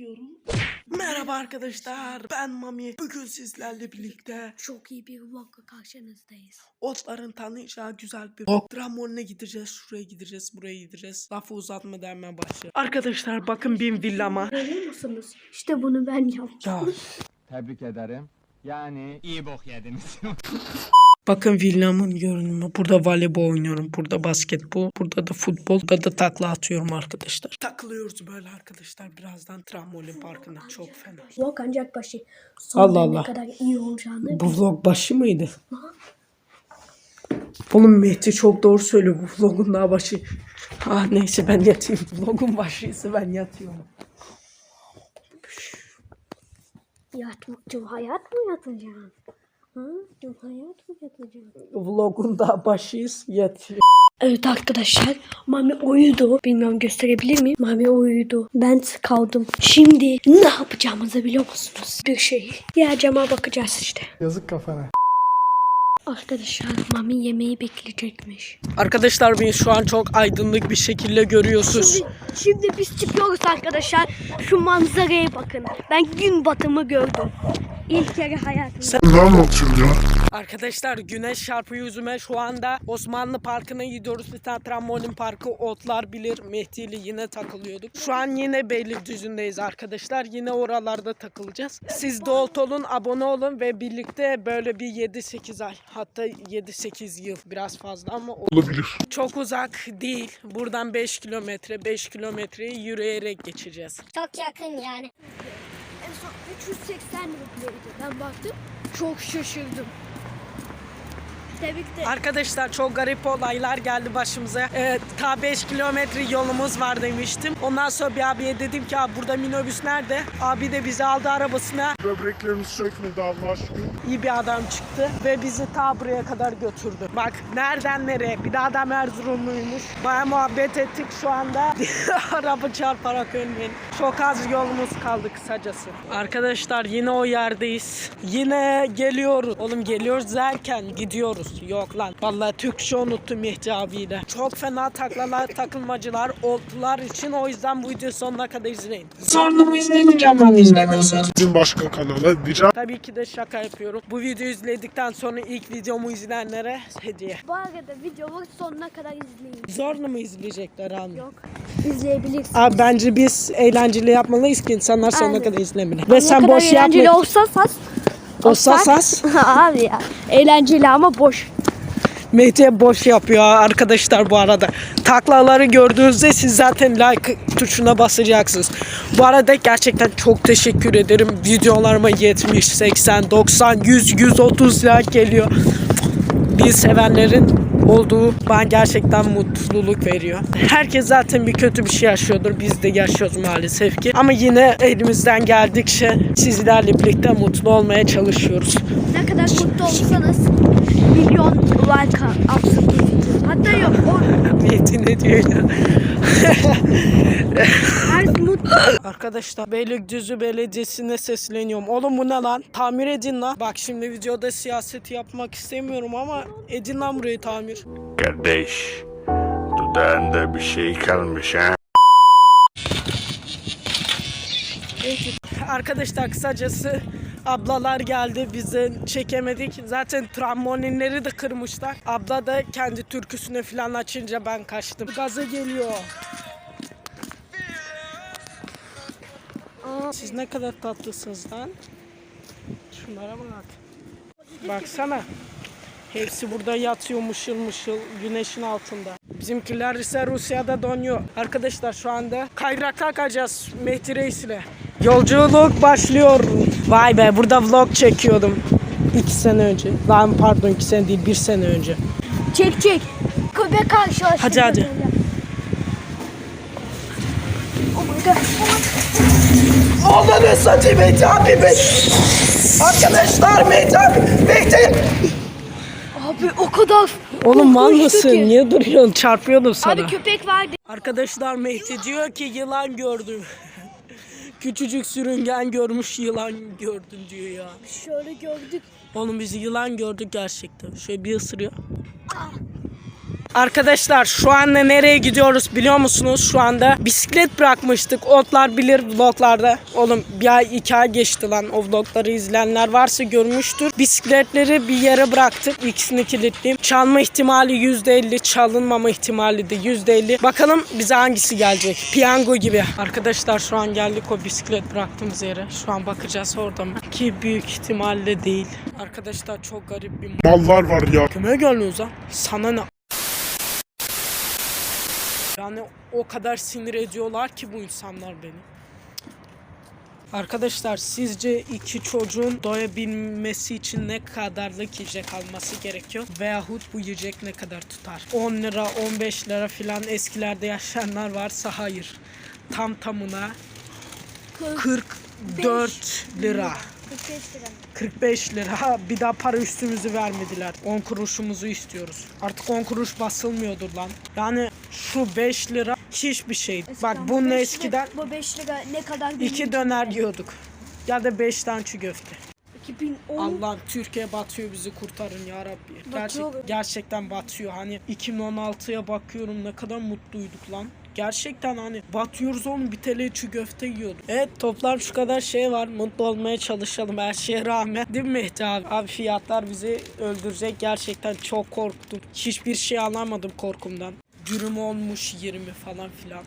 yapıyorum. Merhaba arkadaşlar ben Mami. Bugün sizlerle birlikte Çok iyi bir vlogla karşınızdayız. otların tanıyacağı güzel bir vlog. Dramon'una gideceğiz, şuraya gideceğiz, buraya gideceğiz. Lafı uzatmadan hemen başlayalım. Arkadaşlar bakın benim villama. Görüyor musunuz? İşte bunu ben yaptım. Ya Tebrik ederim. Yani iyi bok yediniz. bakın villamın görünümü. Burada voleybol oynuyorum. Burada basketbol. Burada da futbol. Burada da takla atıyorum arkadaşlar. Takılıyoruz böyle arkadaşlar. Birazdan trambolin parkına. Çok fena. Vlog ancak başı. Sonunda Allah Allah. ne kadar iyi olacağını. Bu vlog başı mıydı? Oğlum Mehdi çok doğru söylüyor. Bu vlogun daha başı. Ah neyse ben yatayım. Vlogun başıysa ben yatıyorum. Yatma, tüm hayat mı yatacaksın? Ha? Tüm hayat mı? Vlogun daha başıyız yatıyor. Evet arkadaşlar Mami uyudu. Bilmiyorum gösterebilir miyim? Mami uyudu. Ben kaldım. Şimdi ne yapacağımızı biliyor musunuz? Bir şey. Ya cama bakacağız işte. Yazık kafana. Arkadaşlar Mami yemeği bekleyecekmiş. Arkadaşlar beni şu an çok aydınlık bir şekilde görüyorsunuz. Şimdi, şimdi biz çıkıyoruz arkadaşlar. Şu manzaraya bakın. Ben gün batımı gördüm. İlk kere hayatımda. Arkadaşlar güneş çarpıyor yüzüme. Şu anda Osmanlı Parkı'na gidiyoruz. Bir tane trambolin parkı otlar bilir. Mehdi ile yine takılıyorduk. Şu an yine Beylikdüzü'ndeyiz arkadaşlar. Yine oralarda takılacağız. Siz de ot olun, abone olun ve birlikte böyle bir 7-8 ay hatta 7-8 yıl biraz fazla ama olabilir. Çok uzak değil. Buradan 5 kilometre, 5 kilometreyi yürüyerek geçeceğiz. Çok yakın yani. En son 380 rubleydi. Ben baktım. Çok şaşırdım. De Arkadaşlar çok garip olaylar geldi başımıza. Ee, ta 5 kilometre yolumuz var demiştim. Ondan sonra bir abiye dedim ki abi burada minibüs nerede? Abi de bizi aldı arabasına. Böbreklerimiz sökmedi Allah aşkına. İyi bir adam çıktı ve bizi ta buraya kadar götürdü. Bak nereden nereye? Bir de adam Erzurumluymuş. Baya muhabbet ettik şu anda. Araba çarparak ölmeyin. Çok az yolumuz kaldı kısacası. Arkadaşlar yine o yerdeyiz. Yine geliyoruz. Oğlum geliyoruz derken gidiyoruz. Yok lan. Vallahi Türkçe unuttum Mehdi abiyle. Çok fena taklalar, takılmacılar oldular için o yüzden bu videoyu sonuna kadar izleyin. Bizim başka kanala diyeceğim. Tabii ki de şaka yapıyorum. Bu videoyu izledikten sonra ilk videomu izleyenlere hediye. bu arada videomu sonuna kadar izleyin. Zorla mı izleyecekler anne? Yok. İzleyebilirsin. Abi bence biz eğlenceli yapmalıyız ki insanlar sonuna Aynen. kadar izlemeli. Ve sen ne kadar boş eğlenceli yapma. olsa sas. Olsa sas. Abi ya. Eğlenceli ama boş. Mehdi boş yapıyor arkadaşlar bu arada. Taklaları gördüğünüzde siz zaten like tuşuna basacaksınız. Bu arada gerçekten çok teşekkür ederim. Videolarıma 70, 80, 90, 100, 130 like geliyor. Bir sevenlerin olduğu bana gerçekten mutluluk veriyor. Herkes zaten bir kötü bir şey yaşıyordur. Biz de yaşıyoruz maalesef ki. Ama yine elimizden geldikçe sizlerle birlikte mutlu olmaya çalışıyoruz. Ne kadar mutlu olsanız milyon like atsın. Hatta yok. O ne diyor ya? Arkadaşlar Beylikdüzü Belediyesi'ne sesleniyorum. Oğlum bu ne lan? Tamir edin lan. Bak şimdi videoda siyaset yapmak istemiyorum ama edin lan burayı tamir. Kardeş, dudağında bir şey kalmış ha? Arkadaşlar kısacası ablalar geldi bizi çekemedik. Zaten trambolinleri de kırmışlar. Abla da kendi türküsünü falan açınca ben kaçtım. Gaza geliyor. Siz ne kadar tatlısınız lan. Şunlara bak. Baksana. Hepsi burada yatıyor mışıl mışıl güneşin altında. Bizimkiler ise Rusya'da donuyor. Arkadaşlar şu anda kayrakta kalacağız Mehdi Reis ile. Yolculuk başlıyor. Vay be burada vlog çekiyordum. İki sene önce. Lan pardon iki sene değil bir sene önce. Çek çek. Köpek karşılaştı. Hadi, hadi. Oh my god. Allah'ını satayım Mehdi abi be. Arkadaşlar Mehdi abi. Mehdi. Abi o kadar. Oğlum mal korkunçtu mısın? ki. Niye duruyorsun? Çarpıyordum sana. Abi köpek vardı. Arkadaşlar Mehdi diyor ki yılan gördüm. Küçücük sürüngen görmüş yılan gördüm diyor ya. Şöyle gördük. Oğlum bizi yılan gördük gerçekten. Şöyle bir ısırıyor. Arkadaşlar şu anda nereye gidiyoruz biliyor musunuz? Şu anda bisiklet bırakmıştık. Otlar bilir vloglarda. Oğlum bir ay iki ay geçti lan. O vlogları izleyenler varsa görmüştür. Bisikletleri bir yere bıraktık. İkisini kilitleyeyim. Çalma ihtimali %50. Çalınmama ihtimali de %50. Bakalım bize hangisi gelecek. Piyango gibi. Arkadaşlar şu an geldik o bisiklet bıraktığımız yere. Şu an bakacağız orada mı? Ki büyük ihtimalle değil. Arkadaşlar çok garip bir Mallar var ya. Kime geliyoruz lan? Sana ne? Yani o kadar sinir ediyorlar ki bu insanlar beni. Arkadaşlar sizce iki çocuğun doyabilmesi için ne kadarlık yiyecek alması gerekiyor? Veyahut bu yiyecek ne kadar tutar? 10 lira 15 lira filan eskilerde yaşayanlar varsa hayır. Tam tamına 44 lira. 45 lira. 45 lira. Bir daha para üstümüzü vermediler. 10 kuruşumuzu istiyoruz. Artık 10 kuruş basılmıyordur lan. Yani şu 5 lira hiçbir şey. Bak bunun eskiden Bu 5 lira ne kadar 2 döner yiyorduk. Ya da 5 tane çiğ köfte. 2010 Allah'ım Türkiye batıyor bizi kurtarın ya Rabbi. Gerçek, gerçekten batıyor. Hani 2016'ya bakıyorum ne kadar mutluyduk lan. Gerçekten hani batıyoruz oğlum bir TL çiğ köfte yiyorduk. Evet toplam şu kadar şey var. Mutlu olmaya çalışalım her şeye rağmen. Değil mi Mehdi abi? Abi fiyatlar bizi öldürecek. Gerçekten çok korktum. Hiçbir şey anlamadım korkumdan. Dürüm olmuş 20 falan filan.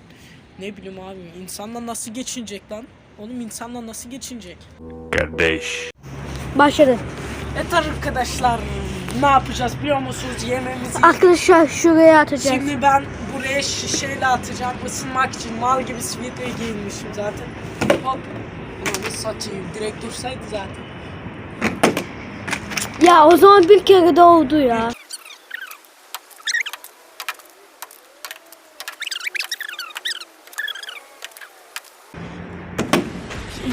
Ne bileyim abi insanla nasıl geçinecek lan? Oğlum insanla nasıl geçinecek? Kardeş. başladı. Evet arkadaşlar ne yapacağız biliyor musunuz yememizi Arkadaşlar şuraya atacağız. Şimdi ben buraya şişeyle atacağım ısınmak için mal gibi sweater giyinmişim zaten Hop Ulan satayım direkt dursaydı zaten Ya o zaman bir kere de oldu ya.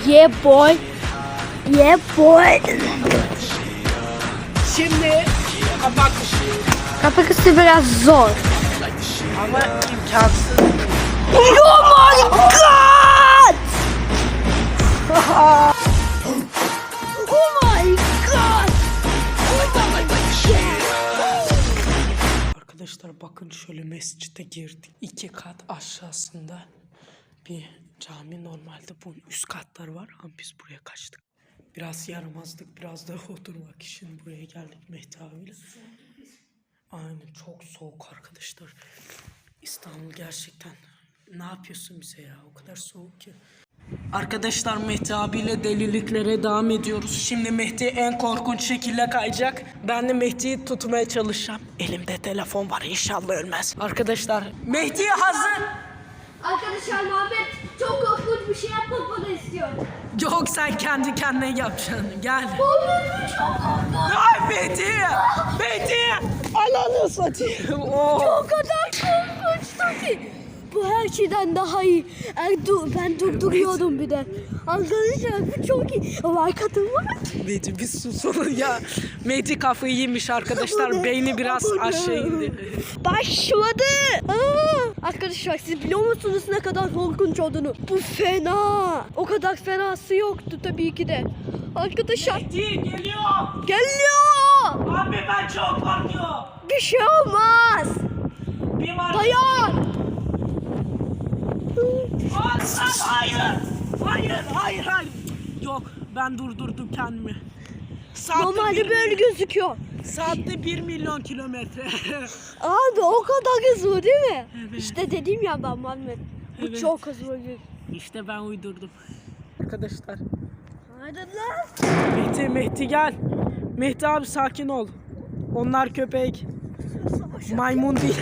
Yeah boy. Yeah boy. Şimdi kapak Kapak üstü biraz zor. Ama imkansız Oh my god! oh my god! Arkadaşlar bakın şöyle mescite girdik iki kat aşağısında bir cami normalde bunun üst katları var ama biz buraya kaçtık. Biraz yaramazdık biraz da oturmak için buraya geldik Mehdi abiyle. Aynen çok soğuk arkadaşlar. İstanbul gerçekten ne yapıyorsun bize ya o kadar soğuk ki. Arkadaşlar Mehdi abiyle deliliklere devam ediyoruz. Şimdi Mehdi en korkunç şekilde kayacak. Ben de Mehdi'yi tutmaya çalışacağım. Elimde telefon var inşallah ölmez. Arkadaşlar Mehdi hazır. Arkadaşlar Muhammed çok korkunç bir şey yapmak bana istiyor. Yok sen kendi kendine yapacaksın. Gel. Muhammed çok korkunç. Ay Mehdi. Mehdi. Ananı satayım. Oh. O kadar korkunçtu ki. Bu her şeyden daha iyi. Er, dur, ben durduruyordum bir de. Arkadaşlar bu çok iyi. Like atın mı? Mehdi bir susun ya. Mehdi kafayı yemiş arkadaşlar. Beyni biraz aşağı indi. Başladı. Aa, arkadaşlar siz biliyor musunuz ne kadar korkunç olduğunu? Bu fena. O kadar fenası yoktu tabii ki de. Arkadaşlar Mehdi geliyor. geliyor. Abi ben çok korkuyorum. Bir şey olmaz. Bir var. Dayan. Aslan hayır. Hayır hayır hayır. Yok ben durdurdum kendimi. Saatte Normalde bir, böyle gözüküyor. saatte 1 milyon kilometre. Abi o kadar hızlı değil mi? Evet. İşte dedim ya ben Muhammed. Bu Evet. çok hızlı. işte ben uydurdum. Arkadaşlar. Hadi lan. Mehdi Mehdi gel. Mehdi abi sakin ol. Onlar köpek. Maymun değil.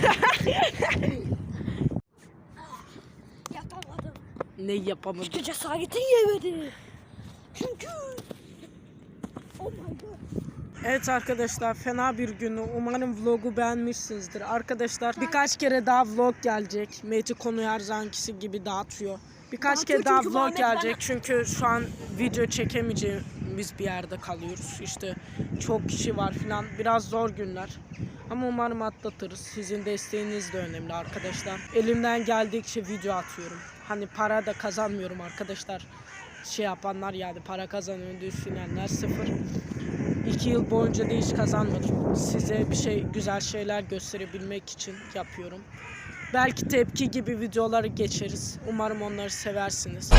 Yapamadım. Ne yapamadım. İşte cesaretin yemedi. Çünkü... Oh my god. Evet arkadaşlar fena bir günü. Umarım vlogu beğenmişsinizdir. Arkadaşlar birkaç kere daha vlog gelecek. Mehdi konuyu her zankisi gibi dağıtıyor. Birkaç Dağıtıyor kere daha vlog gelecek. Çünkü şu an video çekemeyeceğimiz bir yerde kalıyoruz. İşte çok kişi var falan. Biraz zor günler. Ama umarım atlatırız. Sizin desteğiniz de önemli arkadaşlar. Elimden geldikçe video atıyorum. Hani para da kazanmıyorum arkadaşlar. Şey yapanlar yani para kazanıyor düşünenler sıfır. İki yıl boyunca da hiç kazanmadım. Size bir şey, güzel şeyler gösterebilmek için yapıyorum. Belki tepki gibi videoları geçeriz. Umarım onları seversiniz.